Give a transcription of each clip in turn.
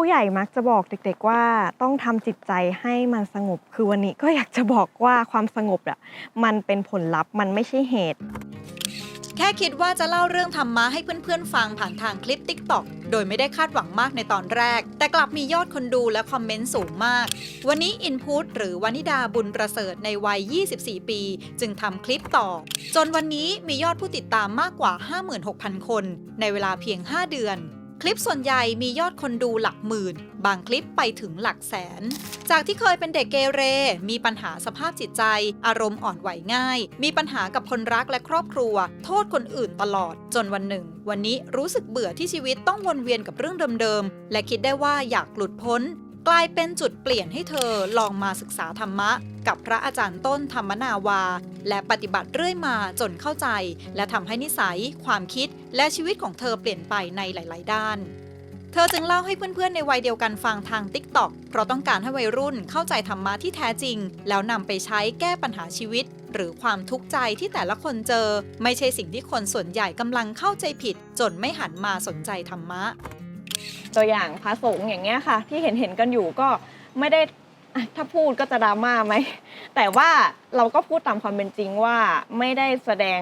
ผู้ใหญ่มักจะบอกเด็กๆว่าต้องทำจิตใจให้มันสงบ คือวันนี้ก็อยากจะบอกว่าความสงบอะมันเป็นผลลัพธ์มันไม่ใช่เหตุ แค่คิดว่าจะเล่าเรื่องธรรมะให้เพื่อนๆ ฟังผ่านทางคลิป t ิ k t o k โดยไม่ได้คาดหวังมากในตอนแรก แต่กลับมียอดคนดูและคอมเมนต์สูงมาก วันนี้อินพุตหรือวานิดาบุญประเสริฐในวัย 24 ปี จึงทำคลิปต่อ จนวันนี้มียอดผู้ติดตามมากกว่า 56,000 คน ในเวลาเพียง 5 เดือน คลิปส่วนใหญ่มียอดคนดูหลักหมื่น บางคลิปไปถึงหลักแสน จากที่เคยเป็นเด็กเกเร มีปัญหาสภาพจิตใจ อารมณ์อ่อนไหวง่าย มีปัญหากับคนรักและครอบครัว โทษคนอื่นตลอด จนวันหนึ่ง วันนี้รู้สึกเบื่อที่ชีวิตต้องวนเวียนกับเรื่องเดิมๆ และคิดได้ว่าอยากหลุดพ้น กลายเป็นจุดเปลี่ยนให้เธอลองมาศึกษาธรรมะ กับพระอาจารย์ต้นธรรมนาวา และปฏิบัติเรื่อยมาจนเข้าใจ และทำให้นิสัย ความคิด และชีวิตของเธอเปลี่ยนไปในหลาย ๆ ด้าน เธอจึงเล่าให้เพื่อน ๆ ในวัยเดียวกันฟังทาง TikTok เพราะต้องการให้วัยรุ่นเข้าใจธรรมะที่แท้จริง แล้วนำไปใช้แก้ปัญหาชีวิต หรือความทุกข์ใจที่แต่ละคนเจอ ไม่ใช่สิ่งที่คนส่วนใหญ่กำลังเข้าใจผิด จนไม่หันมาสนใจธรรมะ ตัวอย่างพระสงฆ์อย่างเงี้ยค่ะ ที่เห็นเห็นๆกันอยู่ก็ไม่ได้ ถ้าพูดก็จะดราม่าไหม แต่ว่าเราก็พูดตามความเป็นจริงว่าไม่ได้แสดง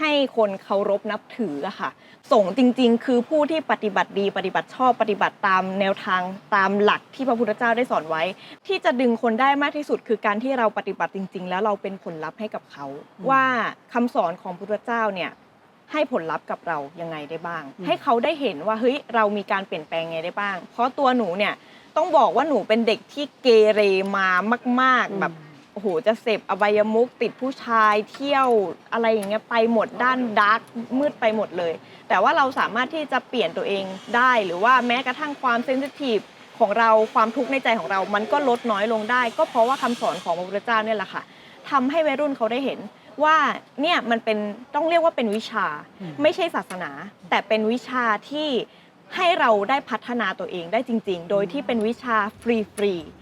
ให้คนเคารพนับถืออะค่ะสงฆ์จริง ๆ คือผู้ที่ปฏิบัติดี ปฏิบัติชอบปฏิบัติตามแนวทางตามหลักที่พระพุทธเจ้าได้สอนไว้ ที่จะดึงคนได้มากที่สุดคือการที่เราปฏิบัติจริง ๆ แล้วเราเป็นผลลัพธ์ให้กับเขา ว่าคำสอนของพระพุทธเจ้าเนี่ย ให้ผลลัพธ์กับเรายังไงได้บ้างอืมให้เขาได้เห็นว่าเฮ้ยเรามีการเปลี่ยนแปลงไงได้บ้าง เพราะตัวหนูเนี่ยต้องบอกว่าหนูเป็นเด็กที่เกเรมามาก ๆแบบโอ้โหจะเสพอบายมุกติดผู้ชายเที่ยวอะไรอย่างเงี้ยไปหมดด้านดาร์กมืดไปหมดเลย แต่ว่าเราสามารถที่จะเปลี่ยนตัวเองได้หรือว่าแม้กระทั่งความเซนซิทีฟของเราความทุกข์ในใจของเรา มันก็ลดน้อยลงได้ ก็เพราะว่าคำสอนของพระพุทธเจ้าเนี่ยแหละค่ะทำให้วัยรุ่นเขาได้เห็น ว่าเนี่ยมันเป็นต้องเรียกว่าเป็นวิชาอืมไม่ใช่ศาสนา แต่เป็นวิชาที่ให้เราได้พัฒนาตัวเองได้จริง ๆ โดยที่เป็นวิชาฟรีๆ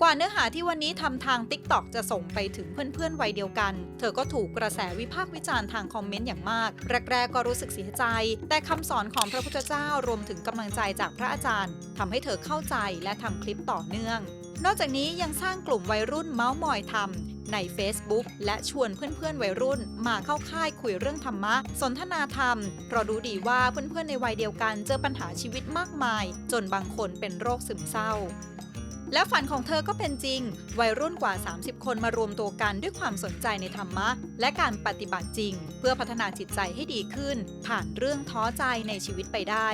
กว่าเนื้อหาที่วันนี้ทำทาง TikTok จะส่งไปถึงเพื่อนๆวัยเดียวกัน เธอก็ถูกกระแสวิพากษ์วิจารณ์ทางคอมเมนต์อย่างมาก แรกๆก็รู้สึกเสียใจ แต่คำสอนของพระพุทธเจ้ารวมถึงกำลังใจจากพระอาจารย์ทำให้เธอเข้าใจและทำคลิปต่อเนื่อง นอกจากนี้ยังสร้างกลุ่มวัยรุ่นเมาส์มอยธรรม ใน Facebook และชวนเพื่อนๆวัยรุ่น มาเข้าค่ายคุยเรื่องธรรมะ สนทนาธรรม เพราะรู้ดีว่าเพื่อนๆในวัยเดียวกันเจอปัญหาชีวิตมากมาย จนบางคนเป็นโรคซึมเศร้าและฝันของเธอก็เป็นจริง วัยรุ่นกว่า 30 คนมารวมตัวกันด้วยความสนใจในธรรมะ และการปฏิบัติจริง เพื่อพัฒนาจิตใจให้ดีขึ้น ผ่านเรื่องท้อใจในชีวิตไปได้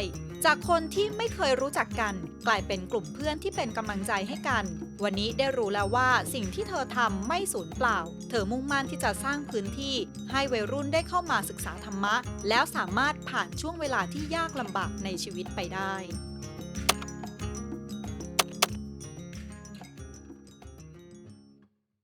จากคนที่ไม่เคยรู้จักกัน กลายเป็นกลุ่มเพื่อนที่เป็นกำลังใจให้กัน วันนี้ได้รู้แล้วว่าสิ่งที่เธอทำไม่สูญเปล่า เธอมุ่งมั่นที่จะสร้างพื้นที่ ให้วัยรุ่นได้เข้ามาศึกษาธรรมะ แล้วสามารถผ่านช่วงเวลาที่ยากลำบากในชีวิตไปได้